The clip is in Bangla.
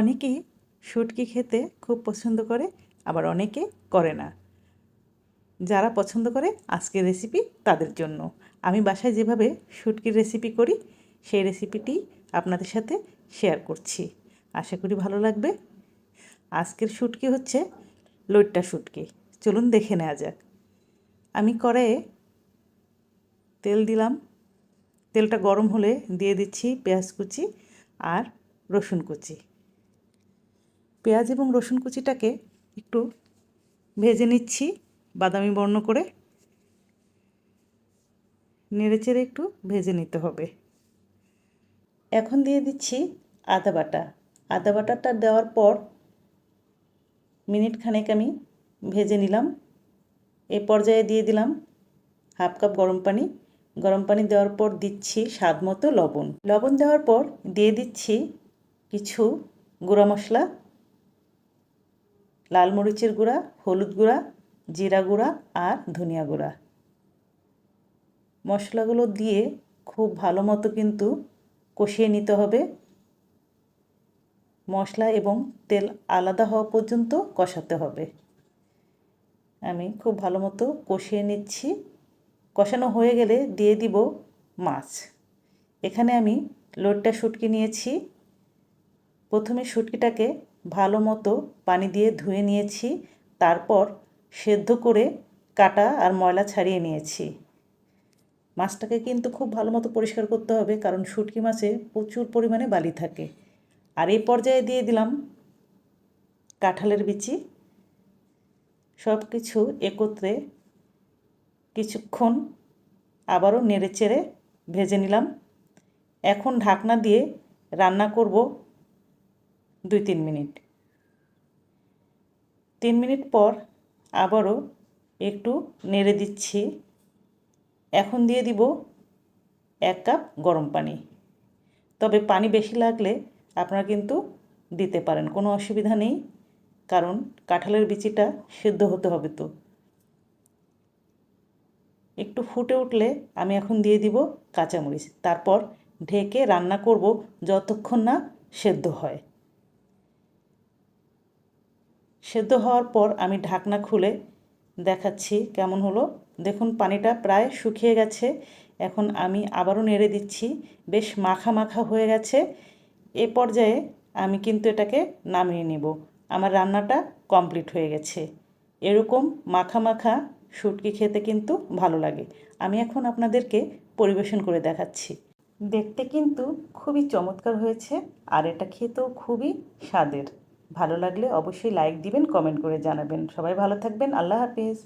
অনেকেই শুটকি খেতে খুব পছন্দ করে, আবার অনেকে করে না। যারা পছন্দ করে আজকের রেসিপি তাদের জন্য। আমি বাসায় যেভাবে শুটকির রেসিপি করি, সেই রেসিপিটি আপনাদের সাথে শেয়ার করছি। আশা করি ভালো লাগবে। আজকের শুটকি হচ্ছে লইট্টা শুটকি। চলুন দেখে নেওয়া যাক। আমি কড়াইয়ে তেল দিলাম। তেলটা গরম হলে দিয়ে দিচ্ছি পেঁয়াজ কুচি আর রসুন কুচি। পেঁয়াজ এবং রসুন কুচিটাকে একটু ভেজে নিচ্ছি, বাদামি বর্ণ করে। নেড়েচেড়ে একটু ভেজে নিতে হবে। এখন দিয়ে দিচ্ছি আদা বাটা। আদা বাটাটা দেওয়ার পর মিনিট খানেক আমি ভেজে নিলাম। এ পর্যায়ে দিয়ে দিলাম হাফ কাপ গরম পানি। গরম পানি দেওয়ার পর দিচ্ছি স্বাদ মতো লবণ। লবণ দেওয়ার পর দিয়ে দিচ্ছি কিছু গুঁড়া মশলা। লাল মরিচের গুঁড়া, হলুদ গুঁড়া, জিরা গুঁড়া আর ধনিয়া গুঁড়া। মশলাগুলো দিয়ে খুব ভালো মতো কিন্তু কষিয়ে নিতে হবে। মশলা এবং তেল আলাদা হওয়া পর্যন্ত কষাতে হবে। আমি খুব ভালো মতো কষিয়ে নিচ্ছি। কষানো হয়ে গেলে দিয়ে দিব মাছ। এখানে আমি লোটটা শুটকি নিয়েছি। প্রথমে শুটকিটাকে ভালো মতো পানি দিয়ে ধুয়ে নিয়েছি, তারপর সেদ্ধ করে কাটা আর ময়লা ছাড়িয়ে নিয়েছি। মাছটাকে কিন্তু খুব ভালো মতো পরিষ্কার করতে হবে, কারণ শুটকি মাছে প্রচুর পরিমাণে বালি থাকে। আর এই পর্যায়ে দিয়ে দিলাম কাঁঠালের বিচি। সব কিছু একত্রে কিছুক্ষণ আবারও নেড়ে চেড়ে ভেজে নিলাম। এখন ঢাকনা দিয়ে রান্না করব দুই তিন মিনিট। তিন মিনিট পর আবারও একটু নেড়ে দিচ্ছি। এখন দিয়ে দিব এক কাপ গরম পানি। তবে পানি বেশি লাগলে আপনারা কিন্তু দিতে পারেন, কোনো অসুবিধা নেই, কারণ কাঁঠালের বিচিটা সেদ্ধ হতে হবে তো। একটু ফুটে উঠলে আমি এখন দিয়ে দিব কাঁচামরিচ। তারপর ঢেকে রান্না করব যতক্ষণ না সেদ্ধ হয়। সেদ্ধ হওয়ার পর আমি ঢাকনা খুলে দেখাচ্ছি কেমন হলো। দেখুন, পানিটা প্রায় শুকিয়ে গেছে। এখন আমি আবারও নেড়ে দিচ্ছি। বেশ মাখা মাখা হয়ে গেছে। এ পর্যায়ে আমি কিন্তু এটাকে নামিয়ে নেব। আমার রান্নাটা কমপ্লিট হয়ে গেছে। এরকম মাখা মাখা শুটকি খেতে কিন্তু ভালো লাগে। আমি এখন আপনাদেরকে পরিবেশন করে দেখাচ্ছি। দেখতে কিন্তু খুবই চমৎকার হয়েছে আর এটা খেতেও খুবই স্বাদের। ভালো লাগলে অবশ্যই লাইক দিবেন কমেন্ট করে জানাবেন। সবাই ভালো থাকবেন আল্লাহ হাফিজ।